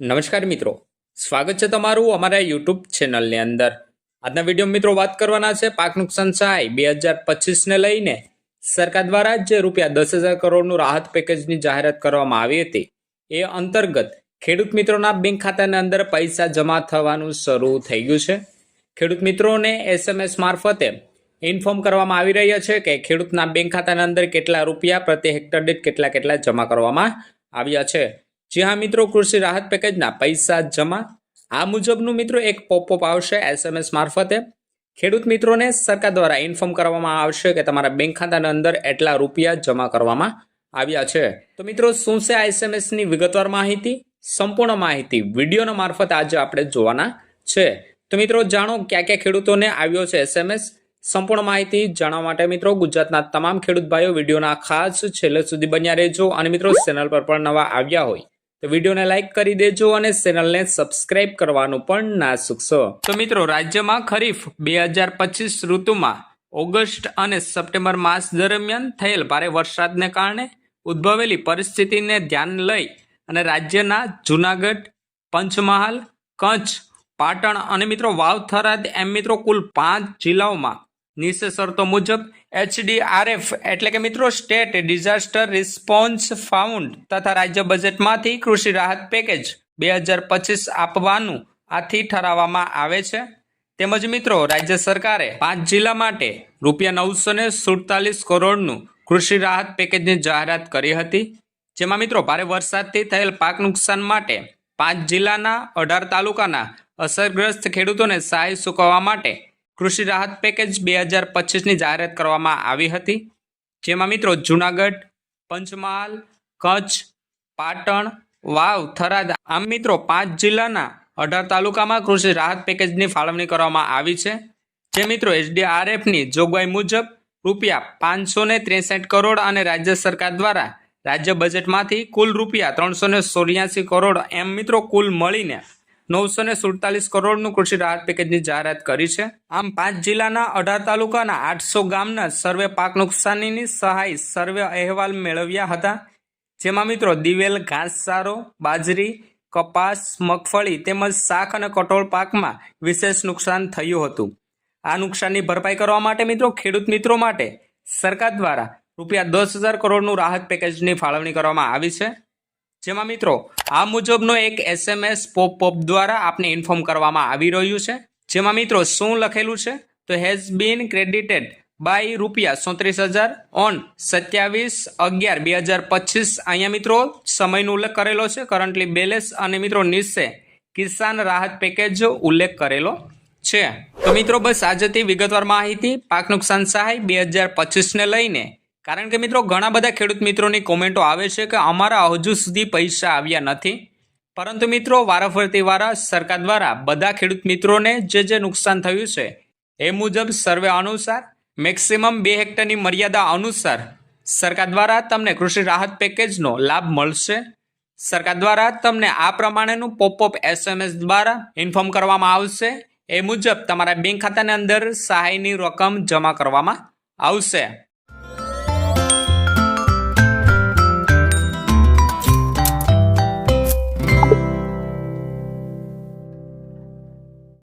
નમસ્કાર મિત્રો. સ્વાગત છે તમારું અમારા યુટ્યુબ ચેનલની અંદર. આજના વીડિયો મિત્રો વાત કરવાના છે પાક નુકસાન સહાય બે હજાર પચીસને લઈને. સરકાર દ્વારા જે રૂપિયા દસ હજાર કરોડનું રાહત પેકેજની જાહેરાત કરવામાં આવી હતી. એ અંતર્ગત ખેડૂત મિત્રોના બેંક ખાતાની અંદર પૈસા જમા થવાનું શરૂ થઈ ગયું છે. ખેડૂત મિત્રોને એસએમએસ મારફતે ઇન્ફોર્મ કરવામાં આવી રહ્યા છે કે ખેડૂતના બેંક ખાતાની અંદર કેટલા રૂપિયા પ્રતિ હેક્ટર દીઠ કેટલા કેટલા જમા કરવામાં આવ્યા છે. જી હા મિત્રો, કૃષિ રાહત પેકેજના પૈસા જમા. આ મુજબનું મિત્રો એક પોપઅપ આવશે એસએમએસ મારફતે. ખેડૂત મિત્રોને સરકાર દ્વારા ઇન્ફોર્મ કરવામાં આવશે કે તમારા બેંક ખાતાની અંદર એટલા રૂપિયા જમા કરવામાં આવ્યા છે. તો મિત્રો, શું છે આ એસએમએસની વિગતવાર માહિતી? સંપૂર્ણ માહિતી વિડીયોના મારફત આજે આપણે જોવાના છે. તો મિત્રો, જાણો ક્યાં ક્યાં ખેડૂતોને આવ્યો છે એસએમએસ સંપૂર્ણ માહિતી જાણવા માટે મિત્રો, ગુજરાતના તમામ ખેડૂત ભાઈઓ વિડીયોના ખાસ છેલ્લે સુધી બન્યા રહેજો. અને મિત્રો, ચેનલ પર પણ નવા આવ્યા હોય તો વિડીયોને લાઇક કરી દેજો અને ચેનલને સબસ્ક્રાઇબ કરવાનું પણ ના ચૂકશો. તો મિત્રો, રાજ્યમાં ખરીફ બે હજાર પચીસ ઋતુમાં ઓગસ્ટ અને સપ્ટેમ્બર માસ દરમિયાન થયેલ ભારે વરસાદને કારણે ઉદ્ભવેલી પરિસ્થિતિને ધ્યાન લઈ અને રાજ્યના જુનાગઢ, પંચમહાલ, કચ્છ, પાટણ અને મિત્રો વાવ થરાદ એમ મિત્રો, કુલ પાંચ જિલ્લાઓમાં નીચે શરતો મુજબ એચડીઆરએફ એટલે કે મિત્રો સ્ટેટ ડિઝાસ્ટર રિસ્પોન્સ ફાઉન્ડ તથા રાજ્ય બજેટમાંથી કૃષિ રાહત પેકેજ બે હજાર પચીસ આપવાનું આથી ઠરાવવામાં આવે છે. તેમજ મિત્રો રાજ્ય સરકારે પાંચ જિલ્લા માટે રૂપિયા નવસો ને સુડતાલીસ કરોડનું કૃષિ રાહત પેકેજની જાહેરાત કરી હતી. જેમાં મિત્રો ભારે વરસાદથી થયેલ પાક નુકસાન માટે પાંચ જિલ્લાના અઢાર તાલુકાના અસરગ્રસ્ત ખેડૂતોને સહાય ચૂકવવા માટે કૃષિ રાહત પેકેજ બે હજાર પચીસની જાહેરાત કરવામાં આવી હતી, જેમાં મિત્રો જુનાગઢ, પંચમહાલ, કચ્છ, પાટણ, વાવ, થરાદ, આમ મિત્રો પાંચ જિલ્લાના અઢાર તાલુકામાં કૃષિ રાહત પેકેજની ફાળવણી કરવામાં આવી છે, જે મિત્રો એચડીઆરએફની જોગવાઈ મુજબ રૂપિયા પાંચસો ને ત્રેસઠ કરોડ અને રાજ્ય સરકાર દ્વારા રાજ્ય બજેટમાંથી કુલ રૂપિયા ત્રણસો ને કરોડ એમ મિત્રો કુલ મળીને નવસો ને સુડતાલીસ કરોડનું કૃષિ રાહત પેકેજની જાહેરાત કરી છે. આમ પાંચ જિલ્લાના અઢાર તાલુકાના આઠસો ગામના સર્વે પાક નુકસાનીની સહાય સર્વે અહેવાલ મેળવ્યા હતા. જેમાં મિત્રો દિવેલ, ઘાસચારો, બાજરી, કપાસ, મગફળી તેમજ શાક અને કઠોળ પાકમાં વિશેષ નુકસાન થયું હતું. આ નુકસાનની ભરપાઈ કરવા માટે મિત્રો ખેડૂત મિત્રો માટે સરકાર દ્વારા રૂપિયા દસ હજાર કરોડનું રાહત પેકેજની ફાળવણી કરવામાં આવી છે. જેમાં મિત્રો, આ મુજબનો એક એસએમએસ પોપ દ્વારા આપને ઇન્ફોર્મ કરવામાં આવી રહ્યું છે. જેમાં મિત્રો, શું લખેલું છે? તો હેઝ બીન ક્રેડિટેડ બાય રૂપિયા સોત્રીસ હજાર ઓન સત્યાવીસ અગિયાર બે હજાર પચીસ. અહીંયા મિત્રો, સમયનો ઉલ્લેખ કરેલો છે. કરન્ટલી બેલેન્સ અને મિત્રો નિશ્ચે કિસાન રાહત પેકેજ ઉલ્લેખ કરેલો છે. તો મિત્રો, બસ આજથી વિગતવાર માહિતી. પાક નુકસાન સહાય બે હજાર પચીસને લઈને કારણ કે મિત્રો, ઘણા બધા ખેડૂત મિત્રોની કોમેન્ટો આવે છે કે અમારા હજુ સુધી પૈસા આવ્યા નથી. પરંતુ મિત્રો વારાફરતી વારા સરકાર દ્વારા બધા ખેડૂત મિત્રોને જે જે નુકસાન થયું છે, એ મુજબ સર્વે અનુસાર, મેક્સિમમ બે હેક્ટરની મર્યાદા અનુસાર સરકાર દ્વારા તમને કૃષિ રાહત પેકેજનો લાભ મળશે. સરકાર દ્વારા તમને આ પ્રમાણેનું પોપઅપ એસએમએસ દ્વારા ઇન્ફોર્મ કરવામાં આવશે. એ મુજબ તમારા બેંક ખાતાની અંદર સહાયની રકમ જમા કરવામાં આવશે.